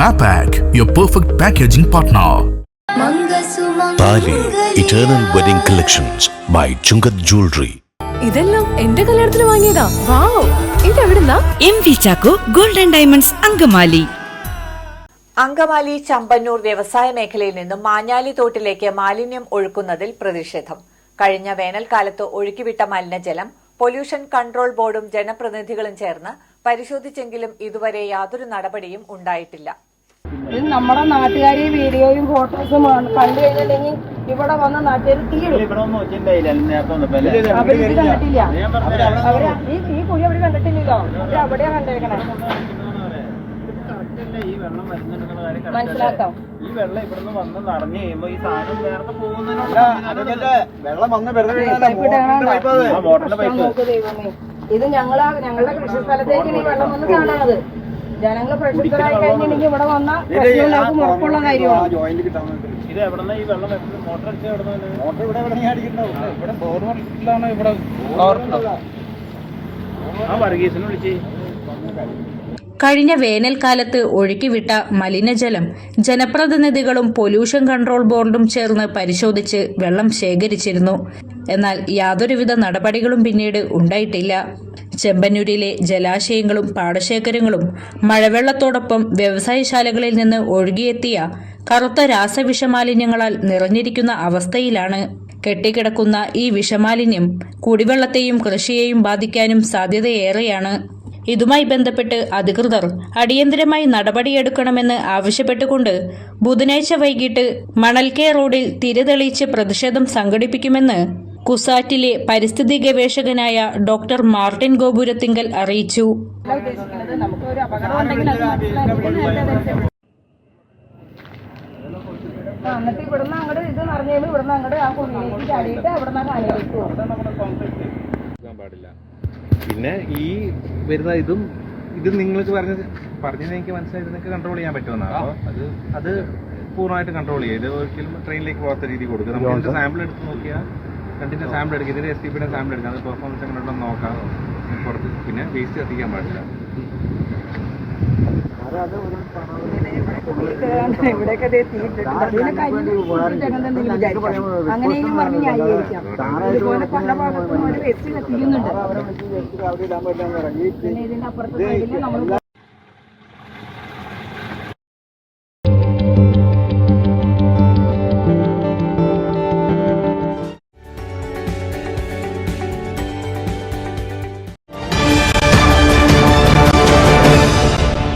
Mapac, your perfect packaging partner. Thali eternal wedding collections by Chungath jewellery ഇതെല്ലാം എന്റെ കല്യാണത്തിന് വാങ്ങിയതാ. Wow. ഇതെവിടുന്നാ? M V Chacko golden diamonds Angamaly. Angamaly Champannoor വ്യവസായ മേഖലയിൽ നിന്നും മാഞ്ഞാലി തോട്ടിലേക്ക് മാലിന്യം ഒഴുക്കുന്നതിൽ പ്രതിഷേധം. കഴിഞ്ഞ വേനൽക്കാലത്ത് ഒഴുക്കിവിട്ട മലിനജലം പൊല്യൂഷൻ കൺട്രോൾ ബോർഡും ജനപ്രതിനിധികളും ചേർന്ന് പരിശോധിച്ചെങ്കിലും ഇതുവരെ യാതൊരു നടപടിയും ഉണ്ടായിട്ടില്ല. ഇത് നമ്മുടെ നാട്ടുകാരെ വീഡിയോയും ഫോട്ടോസും ആണ്. കണ്ടു കഴിഞ്ഞിട്ടുണ്ടെങ്കിൽ ഇവിടെ വന്ന് നാട്ടുകാർ തീരും. അവർ ഇത് കണ്ടിട്ടില്ല. അവർ ഈ കുഴി അവർ കണ്ടിട്ടില്ലല്ലോ. അവർ അവിടെയാ കണ്ടേക്കണേ. മനസ്സിലാക്കാം. ഈ വെള്ളം ഇവിടുന്ന് വന്ന് നിറഞ്ഞു കഴിയുമ്പോ ഈ സാധനം നേരത്തെ മോട്ടറിന്റെ പൈപ്പ് ഇത് ഞങ്ങളാ ഞങ്ങളുടെ കൃഷി സ്ഥലത്തേക്കാണ് ഈ വെള്ളം വന്ന് കാണുന്നത് ജനങ്ങൾ പ്രക്ഷുബ്ധരായി കഴിഞ്ഞിട്ടുണ്ടെങ്കിൽ ഇവിടെ വന്ന പ്രശ്നങ്ങൾക്ക് ഉറപ്പുള്ള കാര്യമാണ്. ഇത് എവിടെന്നാ ഈ വെള്ളം മോട്ടർ അടിച്ച മോട്ടർ ഇവിടെ ഇവിടെ ബോർഡിലാണ് ഇവിടെ ആ വർഗീസിനെ വിളിച്ച്. കഴിഞ്ഞ വേനൽക്കാലത്ത് ഒഴുക്കിവിട്ട മലിനജലം ജനപ്രതിനിധികളും പൊല്യൂഷൻ കൺട്രോൾ ബോർഡും ചേർന്ന് പരിശോധിച്ച് വെള്ളം ശേഖരിച്ചിരുന്നു. എന്നാൽ യാതൊരുവിധ നടപടികളും പിന്നീട് ഉണ്ടായിട്ടില്ല. ചെമ്പന്നൂരിലെ ജലാശയങ്ങളും പാടശേഖരങ്ങളും മഴവെള്ളത്തോടൊപ്പം വ്യവസായശാലകളിൽ നിന്ന് ഒഴുകിയെത്തിയ കറുത്ത രാസവിഷമാലിന്യങ്ങളാൽ നിറഞ്ഞിരിക്കുന്ന അവസ്ഥയിലാണ് കെട്ടിക്കിടക്കുന്ന ഈ വിഷമാലിന്യം. കുടിവെള്ളത്തെയും കൃഷിയെയും ബാധിക്കാനും സാധ്യതയേറെയാണ്. ഇതുമായി ബന്ധപ്പെട്ട് അധികൃതർ അടിയന്തരമായി നടപടിയെടുക്കണമെന്ന് ആവശ്യപ്പെട്ടുകൊണ്ട് ബുധനാഴ്ച വൈകിട്ട് മണൽക്കേ റോഡിൽ തിരിതെളിച്ച് പ്രതിഷേധം സംഘടിപ്പിക്കുമെന്ന് കുസാറ്റിലെ പരിസ്ഥിതി ഗവേഷകനായ ഡോക്ടർ മാർട്ടിൻ ഗോപുരത്തിങ്കൽ അറിയിച്ചു. അങ്ങോട്ട് ഇത് നിറഞ്ഞു ഇവിടുന്ന് അങ്ങോട്ട് ആ ചാടിയിട്ട് കൊടുക്കാൻ പാടില്ല. പിന്നെ ഈ വരുന്ന ഇതും ഇത് നിങ്ങൾക്ക് പറഞ്ഞ പറഞ്ഞത് എനിക്ക് മനസ്സിലായി. നിങ്ങൾക്ക് കൺട്രോൾ ചെയ്യാൻ പറ്റുമെന്നാണ് അപ്പോൾ അത് അത് പൂർണമായിട്ട് കൺട്രോൾ ചെയ്യുക ഇത് ഒരിക്കലും ട്രെയിനിലേക്ക് പോകാത്ത രീതി കൊടുക്കുക നമ്മൾ ഇതിന്റെ സാമ്പിൾ എടുത്ത് നോക്കിയാൽ രണ്ടിന്റെ സാമ്പിൾ എടുക്കുക ഇതിന്റെ എസ് ടി പിയുടെ സാമ്പിൾ എടുക്കുക അത് പെർഫോമൻസ് എങ്ങനെ ഉണ്ടെന്ന് നോക്കാം. പുറത്ത് പിന്നെ വേസ്റ്റ് കത്തിക്കാൻ പാടില്ല ഇവിടെയൊക്കെ ദേ വിചാരിക്കാം. അങ്ങനെയെങ്കിലും പറഞ്ഞ് ന്യായീകരിക്കാം ഇതുപോലെ പല ഭാഗത്തും ഒരു വെച്ച് കത്തിക്കുന്നുണ്ട് പിന്നെ ഇതിന്റെ അപ്പുറത്തെ സൈഡിൽ നമ്മൾ